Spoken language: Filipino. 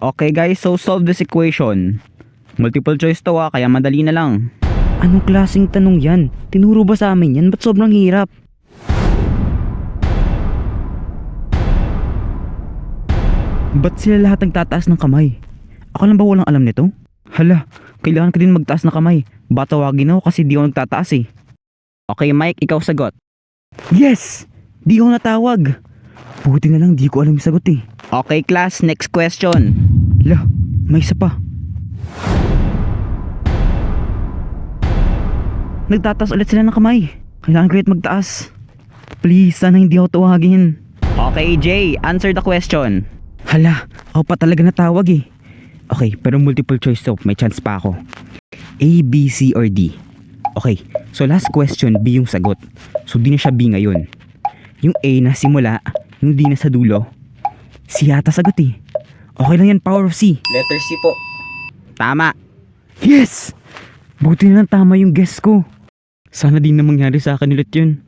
Okay guys, so solve this equation. Multiple choice to ah, kaya madali na lang. Anong klaseng tanong yan? Tinuro ba sa amin yan? Ba't sobrang hirap? Ba't sila lahat nagtataas ng kamay? Ako lang ba walang alam nito? Hala, kailangan ko din magtaas ng kamay. Batawagin ako kasi di ako nagtataas eh. Okay Mike, ikaw sagot. Yes! Di ako natawag. Buti na lang di ko alam yung sagot eh. Okay class, next question. Lah, may isa pa. Nagtataas ulit sila ng kamay. Kailangan ko magtaas. Please, sana hindi ako tawagin. Okay Jay, answer the question. Hala, ako pa talaga natawag eh. Okay, pero multiple choice so may chance pa ako. A, B, C, or D. Okay, so last question, B yung sagot. So di na siya B ngayon. Yung A na simula, yung D na sa dulo. C yata sagot eh. Okay lang yan, power of C. Letter C po. Tama. Yes! Buti na lang tama yung guess ko. Sana di na mangyari sa akin ulit yun.